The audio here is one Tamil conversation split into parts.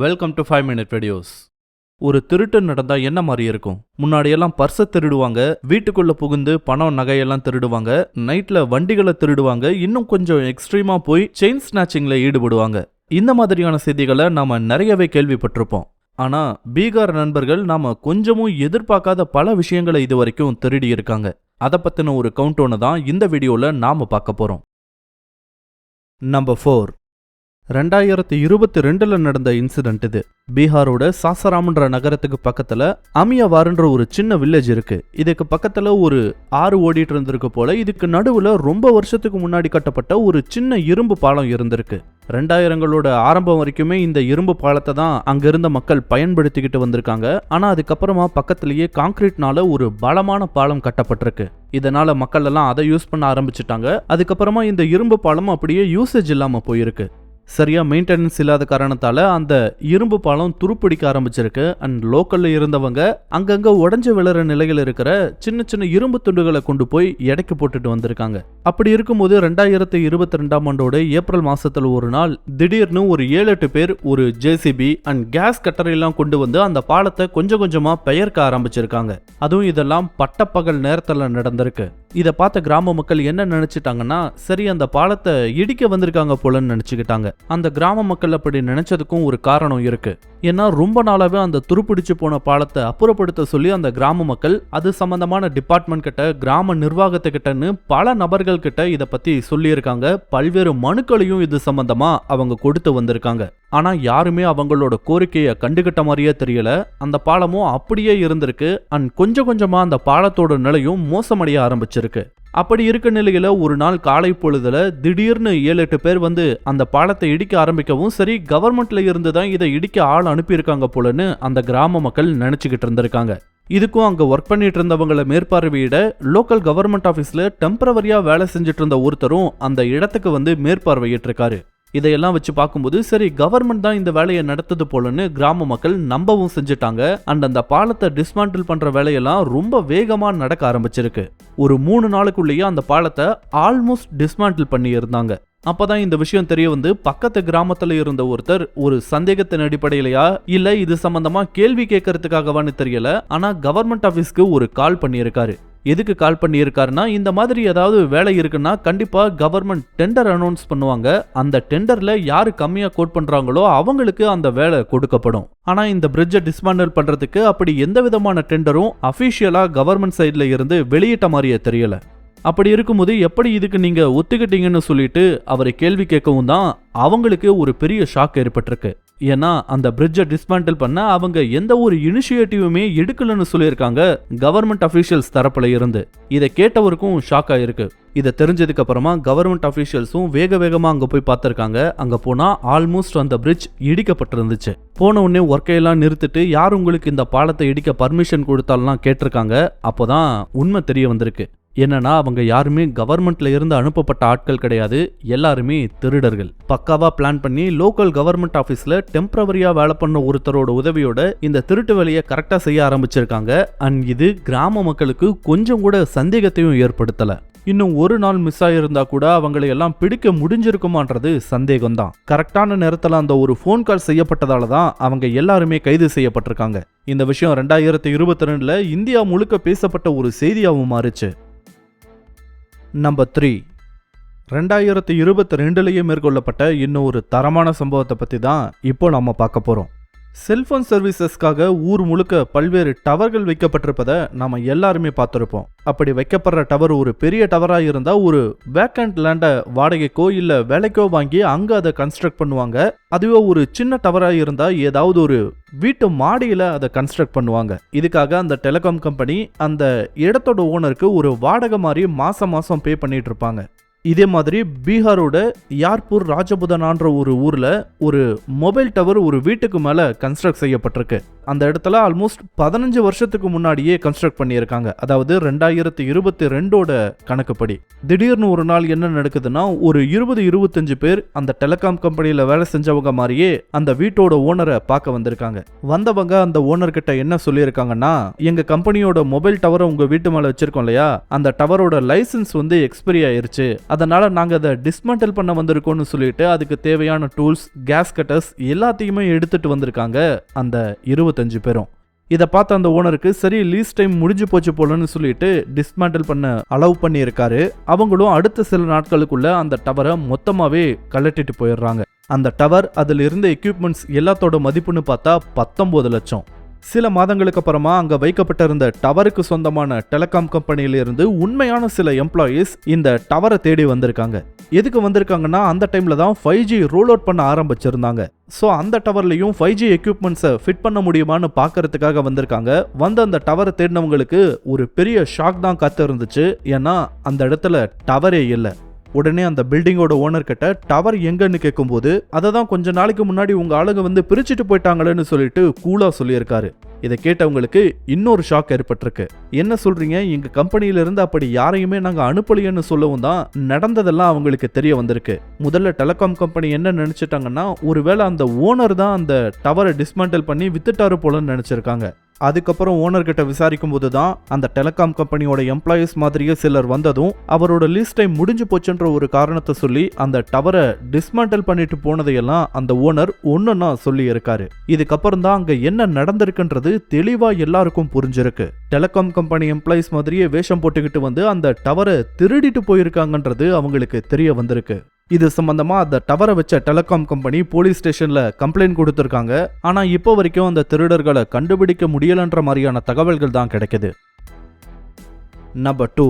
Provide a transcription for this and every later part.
Welcome to five minute videos ஒரு திருட்டு நடந்தா என்ன மாதிரி இருக்கும்? முன்னாடியெல்லாம் பர்ஸை திருடுவாங்க வீட்டுக்குள்ள புகுந்து பணம் நகையெல்லாம் திருடுவாங்க நைட்ல வண்டிகளை திருடுவாங்க இன்னும் கொஞ்சம் எக்ஸ்ட்ரீமா போய் செயின் ஸ்நாச்சிங்ல ஈடுபடுவாங்க. இந்த மாதிரியான செய்திகளை நாம நிறையவே கேள்விப்பட்டிருப்போம். ஆனா பீகார் நண்பர்கள் நாம கொஞ்சமும் எதிர்பார்க்காத பல விஷயங்களை இது வரைக்கும் திருடி இருக்காங்க அதை பத்தின ஒரு கவுண்டோனை தான் இந்த வீடியோல நாம பார்க்க போறோம். நம்பர் ஃபோர் ரெண்டாயிரத்தி இருபத்தி ரெண்டுல நடந்த இன்சிடென்ட் இது. பீகாரோட சாசராமன்ற நகரத்துக்கு பக்கத்துல அமியவாருன்ற ஒரு சின்ன வில்லேஜ் இருக்கு. இதுக்கு பக்கத்துல ஒரு ஆறு ஓடிட்டு இருந்திருக்கு போல இதுக்கு நடுவுல ரொம்ப வருஷத்துக்கு முன்னாடி கட்டப்பட்ட ஒரு சின்ன இரும்பு பாலம் இருந்திருக்கு. ரெண்டாயிரங்களோட ஆரம்பம் வரைக்குமே இந்த இரும்பு பாலத்தை தான் அங்கிருந்த மக்கள் பயன்படுத்திக்கிட்டு வந்திருக்காங்க. ஆனா அதுக்கப்புறமா பக்கத்திலேயே காங்கிரீட்னால ஒரு பலமான பாலம் கட்டப்பட்டிருக்கு. இதனால மக்கள் எல்லாம் அதை யூஸ் பண்ண ஆரம்பிச்சிட்டாங்க. அதுக்கப்புறமா இந்த இரும்பு பாலம் அப்படியே யூசேஜ் இல்லாம போயிருக்கு. சரியாக மெயின்டெனன்ஸ் இல்லாத காரணத்தால் அந்த இரும்பு பாலம் துருப்பிடிக்க ஆரம்பிச்சிருக்கு. அண்ட் லோக்கலில் இருந்தவங்க அங்கங்கே உடஞ்சி விழுற நிலையில் இருக்கிற சின்ன சின்ன இரும்பு துண்டுகளை கொண்டு போய் எடைக்கு போட்டுட்டு வந்திருக்காங்க. அப்படி இருக்கும்போது ரெண்டாயிரத்தி இருபத்தி ரெண்டாம் ஆண்டோட ஏப்ரல் மாதத்தில் ஒரு நாள் திடீர்னு ஒரு ஏழு எட்டு பேர் ஒரு ஜேசிபி அண்ட் கேஸ் கட்டரையெல்லாம் கொண்டு வந்து அந்த பாலத்தை கொஞ்சம் கொஞ்சமாக பெயர்க்க ஆரம்பிச்சிருக்காங்க. அதுவும் இதெல்லாம் பட்டப்பகல் நேரத்தில் நடந்திருக்கு. இதை பார்த்த கிராம மக்கள் என்ன நினைச்சிட்டாங்கன்னா சரி அந்த பாலத்தை இடிக்க வந்திருக்காங்க போலன்னு நினைச்சுக்கிட்டாங்க. அந்த கிராம மக்கள் அப்படி நினைச்சதுக்கும் ஒரு காரணம் இருக்கு. ஏன்னா ரொம்ப நாளாவே அந்த துருப்பிடிச்சு போன பாலத்தை அப்புறப்படுத்த சொல்லி அந்த கிராம மக்கள் அது சம்பந்தமான டிபார்ட்மெண்ட் கிட்ட கிராம நிர்வாகத்துக்கிட்டன்னு பல நபர்கள் கிட்ட இதை பத்தி சொல்லியிருக்காங்க. பல்வேறு மனுக்களையும் இது சம்பந்தமா அவங்க கொடுத்து வந்திருக்காங்க. ஆனால் யாருமே அவங்களோட கோரிக்கையை கண்டுகிட்ட மாதிரியே தெரியல. அந்த பாலமும் அப்படியே இருந்திருக்கு. அண்ட் கொஞ்சம் கொஞ்சமாக அந்த பாலத்தோட நிலையும் மோசமடைய ஆரம்பிச்சிருக்கு. அப்படி இருக்க நிலையில் ஒரு நாள் காலை பொழுதுல திடீர்னு ஏழு எட்டு பேர் வந்து அந்த பாலத்தை இடிக்க ஆரம்பிக்கவும் சரி கவர்மெண்ட்ல இருந்து தான் இதை இடிக்க ஆள் அனுப்பியிருக்காங்க போலன்னு அந்த கிராம மக்கள் நினச்சிக்கிட்டு இருந்திருக்காங்க. இதுக்கும் அங்கே ஒர்க் பண்ணிட்டு இருந்தவங்களை மேற்பார்வையிட லோக்கல் கவர்மெண்ட் ஆஃபீஸில் டெம்பரவரியாக வேலை செஞ்சுட்டு இருந்த ஒருத்தரும் அந்த இடத்துக்கு வந்து மேற்பார்வையிட்டிருக்காரு. இதையெல்லாம் வச்சு பார்க்கும்போது சரி கவர்மெண்ட் தான் இந்த வேலையை நடத்தது போலன்னு கிராம மக்கள் நம்பவும் செஞ்சுட்டாங்க. அண்ட் அந்த பாலத்தை டிஸ்மாண்டில் பண்ற வேலையெல்லாம் ரொம்ப வேகமா நடக்க ஆரம்பிச்சிருக்கு. ஒரு மூணு நாளுக்குள்ளேயே அந்த பாலத்தை ஆல்மோஸ்ட் டிஸ்மாண்டில் பண்ணி இருந்தாங்க அப்பதான் இந்த விஷயம் தெரிய வந்து பக்கத்து கிராமத்துல இருந்த ஒருத்தர் ஒரு சந்தேகத்தின் அடிப்படையிலயா இல்ல இது சம்பந்தமா கேள்வி கேட்கறதுக்காகவான்னு தெரியல ஆனா கவர்மெண்ட் ஆபீஸ்க்கு ஒரு கால் பண்ணியிருக்காரு. எதுக்கு கால் பண்ணியிருக்காருன்னா இந்த மாதிரி ஏதாவது வேலை இருக்குன்னா கண்டிப்பாக கவர்மெண்ட் டெண்டர் அனௌன்ஸ் பண்ணுவாங்க. அந்த டெண்டரில் யார் கம்மியாக கோட் பண்ணுறாங்களோ அவங்களுக்கு அந்த வேலை கொடுக்கப்படும். ஆனால் இந்த பிரிட்ஜை டிஸ்மேண்டல் பண்ணுறதுக்கு அப்படி எந்த விதமான டெண்டரும் அஃபிஷியலாக கவர்மெண்ட் சைடில் இருந்து வெளியிட்ட மாதிரியே தெரியல. அப்படி இருக்கும்போது எப்படி இதுக்கு நீங்கள் ஒத்துக்கிட்டீங்கன்னு சொல்லிட்டு அவரை கேள்வி கேட்கவும் தான் அவங்களுக்கு ஒரு பெரிய ஷாக் ஏற்பட்டிருக்கு. ஏன்னா அந்த பிரிட்ஜை டிஸ்மேண்டில் பண்ண அவங்க எந்த ஒரு இனிஷியேட்டிவுமே எடுக்கலன்னு சொல்லியிருக்காங்க கவர்மெண்ட் அஃபீஷியல்ஸ் தரப்புல இருந்து. இதை கேட்டவருக்கும் ஷாக் ஆயிருக்கு. இதை தெரிஞ்சதுக்கு அப்புறமா கவர்மெண்ட் அஃபீஷியல்ஸும் வேக வேகமாக அங்கே போய் பார்த்துருக்காங்க. அங்கே போனால் ஆல்மோஸ்ட் அந்த பிரிட்ஜ் இடிக்கப்பட்டிருந்துச்சு. போன உடனே ஒர்க்கையெல்லாம் நிறுத்திட்டு யார் உங்களுக்கு இந்த பாலத்தை இடிக்க பர்மிஷன் கொடுத்தாலாம் கேட்டிருக்காங்க. அப்போதான் உண்மை தெரிய வந்திருக்கு. என்னன்னா அவங்க யாருமே கவர்மெண்ட்ல இருந்து அனுப்பப்பட்ட ஆட்கள் கிடையாது. எல்லாருமே திருடர்கள். பக்காவா பிளான் பண்ணி லோக்கல் கவர்மெண்ட் ஆஃபீஸ்ல டெம்பரவரியா வேலை பண்ண ஒருத்தரோட உதவியோட இந்த திருட்டு வேலையை கரெக்டா செய்ய ஆரம்பிச்சிருக்காங்க. அண்ட் இது கிராம மக்களுக்கு கொஞ்சம் கூட சந்தேகத்தையும் ஏற்படுத்தல. இன்னும் ஒரு நாள் மிஸ் ஆயிருந்தா கூட அவங்களை எல்லாம் பிடிக்க முடிஞ்சிருக்குமான்றது சந்தேகம்தான். கரெக்டான நேரத்தில் அந்த ஒரு ஃபோன் கால் செய்யப்பட்டதால தான் அவங்க எல்லாருமே கைது செய்யப்பட்டிருக்காங்க. இந்த விஷயம் ரெண்டாயிரத்தி இருபத்தி ரெண்டுல இந்தியா முழுக்க பேசப்பட்ட ஒரு செய்தியாகவும் மாறுச்சு. நம்பர் த்ரீ ரெண்டாயிரத்தி இருபத்தி ரெண்டுலேயே மேற்கொள்ளப்பட்ட இன்னும் ஒரு தரமான சம்பவத்தை பற்றி தான் இப்போ நம்ம பார்க்க போகிறோம் செல்போன் சர்வீசஸ்க்காக ஊர் முழுக்க பல்வேறு டவர்கள் வைக்கப்பட்டிருப்பதை நாம் எல்லாருமே பார்த்துருப்போம். அப்படி வைக்கப்படுற டவர் ஒரு பெரிய டவராக இருந்தால் ஒரு வேக்கண்ட் லேண்டை வாடகைக்கோ இல்லை வேலைக்கோ வாங்கி அங்கே அதை கன்ஸ்ட்ரக்ட் பண்ணுவாங்க. அதுவே ஒரு சின்ன டவராக இருந்தால் ஏதாவது ஒரு வீட்டு மாடியில் அதை கன்ஸ்ட்ரக்ட் பண்ணுவாங்க. இதுக்காக அந்த டெலிகாம் கம்பெனி அந்த இடத்தோட ஓனருக்கு ஒரு வாடகை மாதிரி மாதம் மாதம் பே பண்ணிட்டு இருப்பாங்க. இதே மாதிரி பீகாரோட யார்பூர் ராஜபுதனான்ற ஒரு ஊரில் ஒரு மொபைல் டவர் ஒரு வீட்டுக்கு மேலே கன்ஸ்ட்ரக்ட் செய்யப்பட்டிருக்கு. அந்த இடத்துல ஆல்மோஸ்ட் பதினஞ்சு வருஷத்துக்கு முன்னாடியே கன்ஸ்ட்ரக்ட் பண்ணியிருக்காங்க. அதாவது ரெண்டாயிரத்தி இருபத்தி ரெண்டோட கணக்குப்படி. திடீர்னு ஒரு நாள் என்ன நடக்குதுன்னா ஒரு இருபது இருபத்தஞ்சு பேர் அந்த டெலிகாம் கம்பெனியில் வேலை செஞ்சவங்க மாதிரியே அந்த வீட்டோட ஓனரை பார்க்க வந்திருக்காங்க. வந்தவங்க அந்த ஓனர் கிட்ட என்ன சொல்லியிருக்காங்கன்னா எங்கள் கம்பெனியோட மொபைல் டவரை உங்கள் வீட்டு மேலே வச்சிருக்கோம் இல்லையா? அந்த டவரோட லைசன்ஸ் வந்து எக்ஸ்பைரி ஆயிருச்சு. அதனால் நாங்கள் அதை டிஸ்மெண்டல் பண்ண வந்திருக்கோம்னு சொல்லிட்டு அதுக்கு தேவையான டூல்ஸ் கேஸ் கட்டர்ஸ் எல்லாத்தையுமே எடுத்துகிட்டு வந்திருக்காங்க அந்த இருபத்தஞ்சு பேரும். இதை பார்த்த அந்த ஓனருக்கு சரி லீஸ் டைம் முடிஞ்சு போச்சு போலன்னு சொல்லிட்டு டிஸ்மேண்டில் பண்ண அலோவ் பண்ணியிருக்காரு. அவங்களும் அடுத்த சில நாட்களுக்குள்ள அந்த டவரை மொத்தமாகவே கலட்டிட்டு போயிடுறாங்க. அந்த டவர் அதில் இருந்த எக்யூப்மெண்ட்ஸ் எல்லாத்தோட மதிப்புன்னு பார்த்தா பத்தொம்போது லட்சம். சில மாதங்களுக்கு அப்புறமா அங்க வைக்கப்பட்டிருந்த டவருக்கு சொந்தமான டெலிகாம் கம்பெனியிலிருந்து உண்மையான சில எம்ப்ளாயீஸ் இந்த டவரை தேடி வந்திருக்காங்க. எதுக்கு வந்திருக்காங்கன்னா அந்த டைம்ல தான் ஃபைவ் ஜி ரோல் அவுட் பண்ண ஆரம்பிச்சிருந்தாங்க. ஸோ அந்த டவர்லையும் ஃபைவ் ஜி எக்யூப்மெண்ட்ஸை ஃபிட் பண்ண முடியுமான்னு பார்க்கறதுக்காக வந்திருக்காங்க. வந்து அந்த டவரை தேடினவங்களுக்கு ஒரு பெரிய ஷாக் தான் காத்து இருந்துச்சு ஏன்னா அந்த இடத்துல டவரே இல்லை. உடனே அந்த பில்டிங்கோட ஓனர் கிட்ட டவர் எங்கன்னு கேட்கும்போது அதை தான் கொஞ்ச நாளைக்கு முன்னாடி உங்க ஆளுங்க வந்து பிரிச்சுட்டு போயிட்டாங்களேன்னு சொல்லிட்டு கூலா சொல்லியிருக்காரு. இதை கேட்டவங்களுக்கு இன்னொரு ஷாக் ஏற்பட்டிருக்கு. என்ன சொல்றீங்க? எங்க கம்பெனியில இருந்து அப்படி யாரையுமே நாங்க அனுப்பலையேன்னு சொல்லவும் தான் நடந்ததெல்லாம் அவங்களுக்கு தெரிய வந்திருக்கு. முதல்ல டெலகாம் கம்பெனி என்ன நினைச்சிட்டாங்கன்னா ஒருவேளை அந்த ஓனர் தான் அந்த டவரை டிஸ்மேண்டில் பண்ணி வித்துட்டாரு போலன்னு நினைச்சிருக்காங்க. அதுக்கப்புறம் ஓனர்கிட்ட விசாரிக்கும் போது தான் அந்த டெலிகாம் கம்பெனியோட எம்ப்ளாயீஸ் மாதிரியே சிலர் வந்ததும் அவரோட லீஸ் டைம் முடிஞ்சு போச்சுன்ற ஒரு காரணத்தை சொல்லி அந்த டவரை டிஸ்மேண்டல் பண்ணிட்டு போனதையெல்லாம் அந்த ஓனர் ஒன்றுன்னா சொல்லி இருக்காரு. இதுக்கப்புறம் தான் அங்கே என்ன நடந்திருக்குன்றது தெளிவாக எல்லாருக்கும் புரிஞ்சிருக்கு. டெலிகாம் கம்பெனி எம்ப்ளாயீஸ் மாதிரியே வேஷம் போட்டுக்கிட்டு வந்து அந்த டவரை திருடிட்டு போயிருக்காங்கன்றது அவங்களுக்கு தெரிய வந்திருக்கு. இது சம்பந்தமா அந்த டவரை வச்ச டெலிகாம் கம்பெனி போலீஸ் ஸ்டேஷன்ல கம்ப்ளைண்ட் கொடுத்திருக்காங்க. ஆனா இப்போ வரைக்கும் அந்த திருடர்களை கண்டுபிடிக்க முடியலன்ற மாதிரியான தகவல்கள் தான் கிடைக்குது. நம்பர் டூ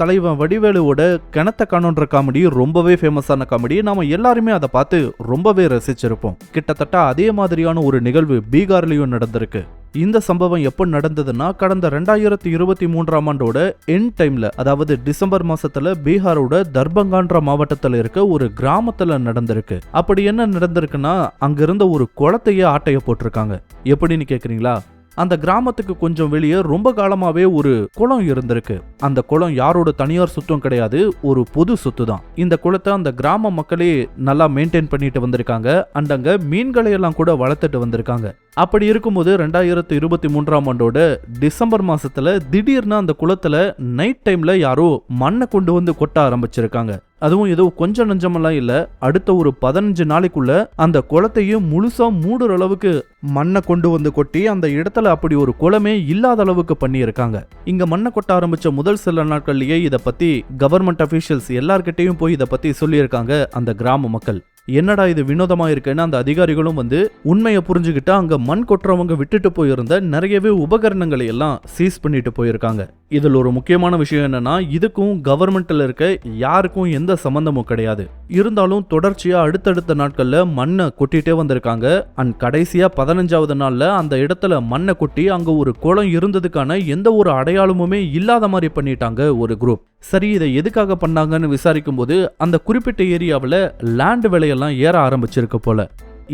தலைவன் வடிவேலுவோட கிணத்த காணுன்ற காமெடி ரொம்பவே ஃபேமஸான காமெடி நாம எல்லாருமே அதை பார்த்து ரொம்பவே ரசிச்சிருப்போம். கிட்டத்தட்ட அதே மாதிரியான ஒரு நிகழ்வு பீகார்லயும் நடந்திருக்கு. இந்த சம்பவம் எப்போ நடந்ததுன்னா கடந்த ரெண்டாயிரத்தி இருபத்தி மூன்றாம் ஆண்டோட என் டைம்ல அதாவது டிசம்பர் மாசத்துல பீகாரோட தர்பங்கான்ற மாவட்டத்தில் இருக்க ஒரு கிராமத்துல நடந்திருக்கு. அப்படி என்ன நடந்திருக்குன்னா அங்கிருந்த ஒரு குளத்தையே ஆட்டைய போட்டிருக்காங்க. எப்படின்னு கேக்குறீங்களா? அந்த கிராமத்துக்கு கொஞ்சம் வெளியே ரொம்ப காலமாவே ஒரு குளம் இருந்திருக்கு. அந்த குளம் யாரோட தனியார் சொத்தும் கிடையாது ஒரு பொது சொத்து தான் இந்த குளத்தை அந்த கிராம மக்களே நல்லா மெயின்டைன் பண்ணிட்டு வந்திருக்காங்க. அண்ட் அங்க மீன்களை எல்லாம் கூட வளர்த்துட்டு வந்திருக்காங்க. அப்படி இருக்கும்போது ரெண்டாயிரத்து இருபத்தி மூன்றாம் ஆண்டோட டிசம்பர் மாசத்துல திடீர்னு அந்த குளத்துல நைட் டைம்ல யாரோ மண்ணை கொண்டு வந்து கொட்ட ஆரம்பிச்சிருக்காங்க. அதுவும் ஏதோ கொஞ்சம் நஞ்சமெல்லாம் இல்லை. அடுத்த ஒரு பதினஞ்சு நாளைக்குள்ள அந்த குளத்தையும் முழுசா மூடுற அளவுக்கு மண்ணை கொண்டு வந்து கொட்டி அந்த இடத்துல அப்படி ஒரு குளமே இல்லாத அளவுக்கு பண்ணியிருக்காங்க. இங்க மண்ணை கொட்ட ஆரம்பிச்ச முதல் சில நாட்கள்லயே இதை பத்தி கவர்மெண்ட் அபிஷியல்ஸ் எல்லார்கிட்டையும் போய் இதை பத்தி சொல்லியிருக்காங்க அந்த கிராம மக்கள். என்னடா இது வினோதமா இருக்குன்னு அந்த அதிகாரிகளும் வந்து உண்மையை புரிஞ்சுக்கிட்டு அங்க மண் கொட்டுறவங்க விட்டுட்டு போயிருந்த நிறையவே உபகரணங்களை எல்லாம் சீஸ் பண்ணிட்டு போயிருக்காங்க. இதில் ஒரு முக்கியமான விஷயம் என்னன்னா இதுக்கும் கவர்மெண்ட்ல இருக்க யாருக்கும் எந்த சம்பந்தமும் கிடையாது. இருந்தாலும் தொடர்ச்சியா அடுத்தடுத்த நாட்கள்ல மண்ணை கொட்டிட்டே வந்திருக்காங்க. அண்ட் கடைசியா பதினஞ்சாவது நாள்ல அந்த இடத்துல மண்ணை கொட்டி அங்க ஒரு குளம் இருந்ததுக்கான எந்த ஒரு அடையாளமுமே இல்லாத மாதிரி பண்ணிட்டாங்க ஒரு குரூப் சரி இதை எதுக்காக பண்ணாங்கன்னு விசாரிக்கும் போது அந்த குறிப்பிட்ட ஏரியாவில் லேண்ட் விலையெல்லாம் எல்லாம் ஏற ஆரம்பிச்சிருக்கு போல.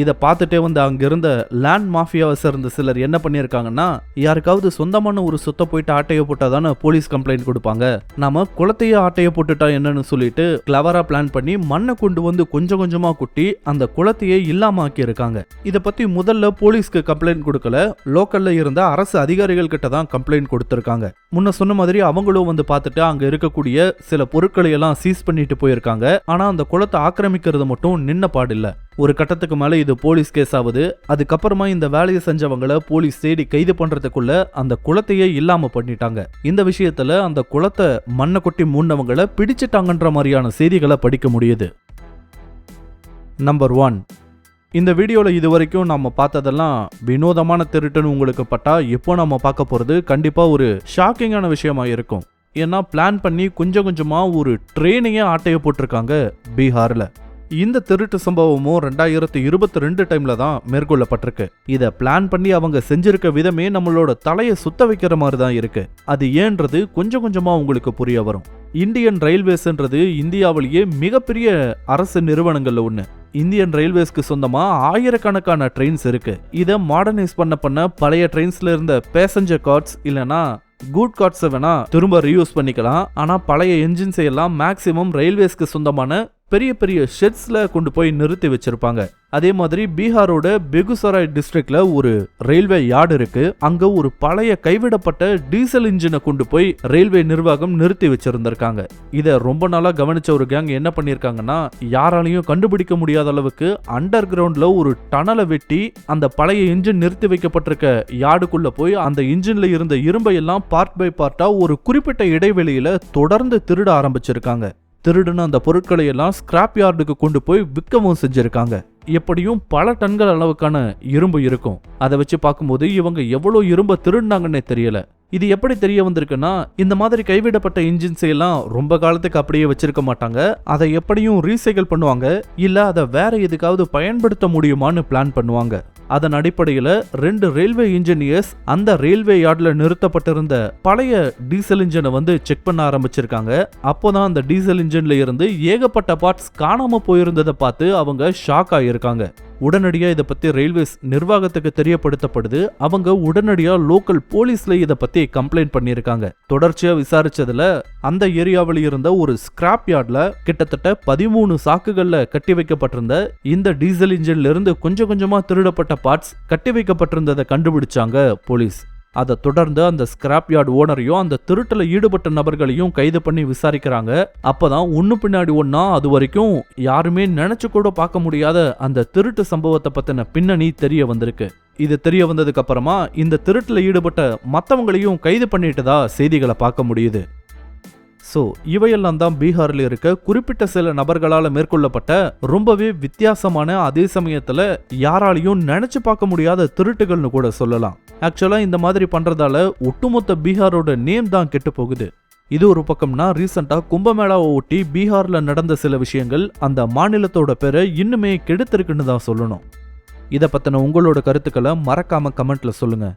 இதை பார்த்துட்டே வந்து அங்கிருந்த லேண்ட் மாஃபியாவை சேர்ந்த சிலர் என்ன பண்ணியிருக்காங்கன்னா யாருக்காவது சொந்தமான ஒரு சொத்தை போயிட்டு ஆட்டையை போட்டால் தானே போலீஸ் கம்ப்ளைண்ட் கொடுப்பாங்க. நாம குளத்தையே ஆட்டையை போட்டுட்டா என்னன்னு சொல்லிட்டு கிளவரா பிளான் பண்ணி மண்ணை கொண்டு வந்து கொஞ்சம் கொஞ்சமா குட்டி அந்த குளத்தையே இல்லாம ஆக்கி இருக்காங்க இதை பத்தி முதல்ல போலீஸ்க்கு கம்ப்ளைண்ட் கொடுக்கல லோக்கல்ல இருந்த அரசு அதிகாரிகள் கிட்ட தான் கம்ப்ளைண்ட் கொடுத்திருக்காங்க. முன்ன சொன்ன மாதிரி அவங்களும் வந்து பார்த்துட்டு அங்க இருக்கக்கூடிய சில பொருட்களை எல்லாம் சீஸ் பண்ணிட்டு போயிருக்காங்க. ஆனா அந்த குளத்தை ஆக்கிரமிக்கிறது மட்டும் நின்ன பாடில்ல ஒரு கட்டத்துக்கு மேலே இது போலீஸ் கேஸ் ஆகுது. அதுக்கப்புறமா இந்த வேலையை செஞ்சவங்களை போலீஸ் தேடி கைது பண்றதுக்குள்ள அந்த குளத்தையே இல்லாம பண்ணிட்டாங்க. இந்த விஷயத்துல அந்த குளத்தை மண்ணை கொட்டி மூண்டவங்கள பிடிச்சிட்டாங்கன்ற மாதிரியான செய்திகளை படிக்க முடியுது. நம்பர் ஒன் இந்த வீடியோவில் இது வரைக்கும் நம்ம பார்த்ததெல்லாம் வினோதமான திருட்டுன்னு உங்களுக்கு பட்டா இப்போ நம்ம பார்க்க போகிறது கண்டிப்பாக ஒரு ஷாக்கிங்கான விஷயமா இருக்கும். ஏன்னா பிளான் பண்ணி கொஞ்சம் கொஞ்சமாக ஒரு ட்ரெயினையே ஆட்டைய போட்டிருக்காங்க பீகாரில். இந்த திருட்டு சம்பவமும் ரெண்டாயிரத்தி இருபத்தி ரெண்டு டைம்ல தான் மேற்கொள்ளப்பட்டிருக்கு. இதை பிளான் பண்ணி அவங்க செஞ்சிருக்க விதமே நம்மளோட தலையை சுத்த வைக்கிற மாதிரி தான் இருக்கு. அது ஏன்றது கொஞ்சம் கொஞ்சமா உங்களுக்கு புரிய வரும். இந்தியன் ரயில்வேஸ்ன்றது இந்தியாவிலேயே மிகப்பெரிய அரசு நிறுவனங்கள்ல ஒன்று இந்தியன் ரயில்வேஸ்க்கு சொந்தமா ஆயிரக்கணக்கான ட்ரெயின்ஸ் இருக்கு. இதை மாடர்னைஸ் பண்ண பண்ண பழைய ட்ரெயின்ஸ்ல இருந்த பேசஞ்சர் கார்ட்ஸ் இல்லனா குட் கார்ட்ஸை வேணா திரும்ப ரீயூஸ் பண்ணிக்கலாம். ஆனால் பழைய என்ஜின்ஸை எல்லாம் மேக்சிமம் ரயில்வேஸ்க்கு சொந்தமான பெரிய பெரிய ஷெட்ஸில் கொண்டு போய் நிறுத்தி வச்சிருப்பாங்க. அதே மாதிரி பீகாரோட பெகுசராய் டிஸ்ட்ரிக்ட்ல ஒரு ரயில்வே யார்டு இருக்கு. அங்க ஒரு பழைய கைவிடப்பட்ட டீசல் இன்ஜினை கொண்டு போய் ரயில்வே நிர்வாகம் நிறுத்தி வச்சிருந்திருக்காங்க. இதை ரொம்ப நாளா கவனிச்ச ஒரு கேங் என்ன பண்ணிருக்காங்கன்னா யாராலையும் கண்டுபிடிக்க முடியாத அளவுக்கு அண்டர் கிரவுண்ட்ல ஒரு டனலை வெட்டி அந்த பழைய இன்ஜின் நிறுத்தி வைக்கப்பட்டிருக்க யார்டுக்குள்ள போய் அந்த இன்ஜின்ல இருந்த இரும்பை எல்லாம் பார்ட் பை பார்ட்டா ஒரு குறிப்பிட்ட இடைவெளியில தொடர்ந்து திருட ஆரம்பிச்சிருக்காங்க. திருடுன அந்த பொருட்களை எல்லாம் ஸ்கிராப் யார்டுக்கு கொண்டு போய் விற்கவும் செஞ்சிருக்காங்க. எப்படியும் பல டன்கள் அளவுக்கான இரும்பு இருக்கும். அதை வச்சு பார்க்கும்போது இவங்க எவ்வளோ இரும்பை திருடினாங்கன்னே தெரியல. இது எப்படி தெரிய வந்திருக்குன்னா இந்த மாதிரி கைவிடப்பட்ட இன்ஜின்ஸை எல்லாம் ரொம்ப காலத்துக்கு அப்படியே வச்சிருக்க மாட்டாங்க. அதை எப்படியும் ரீசைக்கிள் பண்ணுவாங்க. இல்ல அதை வேற எதுக்காவது பயன்படுத்த முடியுமான்னு பிளான் பண்ணுவாங்க. அதன் அடிப்படையில் ரெண்டு ரயில்வே இன்ஜினியர்ஸ் அந்த ரயில்வே யார்டில் நிறுத்தப்பட்டிருந்த பழைய டீசல் இன்ஜினை வந்து செக் பண்ண ஆரம்பிச்சிருக்காங்க. அப்போதான் அந்த டீசல் இன்ஜின்ல இருந்து ஏகப்பட்ட பார்ட்ஸ் காணாம போயிருந்ததை பார்த்து அவங்க ஷாக் ஆகியிருக்காங்க உடனடியாக இதை பற்றி ரயில்வேஸ் நிர்வாகத்துக்கு தெரியப்படுத்தப்படுது. அவங்க உடனடியாக லோக்கல் போலீஸ்ல இதை பற்றி கம்ப்ளைண்ட் பண்ணியிருக்காங்க. தொடர்ச்சியாக விசாரிச்சதுல அந்த ஏரியாவில் இருந்த ஒரு ஸ்கிராப் யார்டில் கிட்டத்தட்ட பதிமூணு சாக்குகளில் கட்டி வைக்கப்பட்டிருந்த இந்த டீசல் இன்ஜின்ல இருந்து கொஞ்சம் கொஞ்சமாக திருடப்பட்ட பார்ட்ஸ் கட்டி வைக்கப்பட்டிருந்ததை கண்டுபிடிச்சாங்க போலீஸ் அதை தொடர்ந்து அந்த ஸ்கிராப் யார்டு ஓனரையும் அந்த திருட்டில் ஈடுபட்ட நபர்களையும் கைது பண்ணி விசாரிக்கிறாங்க. அப்பதான் ஒன்று பின்னாடி ஒன்றா அது வரைக்கும் யாருமே நினைச்சு கூட பார்க்க முடியாத அந்த திருட்டு சம்பவத்தை பத்தின பின்னணி தெரிய வந்திருக்கு. இது தெரிய வந்ததுக்கு அப்புறமா இந்த திருட்டில் ஈடுபட்ட மற்றவங்களையும் கைது பண்ணிட்டதா செய்திகளை பார்க்க முடியுது. ஸோ இவையெல்லாம் தான் பீகாரில் இருக்க குறிப்பிட்ட சில நபர்களால் மேற்கொள்ளப்பட்ட ரொம்பவே வித்தியாசமான அதே சமயத்தில் யாராலையும் நினச்சி பார்க்க முடியாத திருட்டுகள்னு கூட சொல்லலாம். ஆக்சுவலாக இந்த மாதிரி பண்ணுறதால ஒட்டுமொத்த பீகாரோட நேம் தான் கெட்டு போகுது. இது ஒரு பக்கம்னா ரீசெண்டாக கும்பமேளாவை ஒட்டி பீகாரில் நடந்த சில விஷயங்கள் அந்த மாநிலத்தோட பேரை இன்னுமே கெடுத்திருக்குன்னு தான் சொல்லணும். இதை பற்றின உங்களோட கருத்துக்களை மறக்காம கமெண்ட்ல சொல்லுங்கள்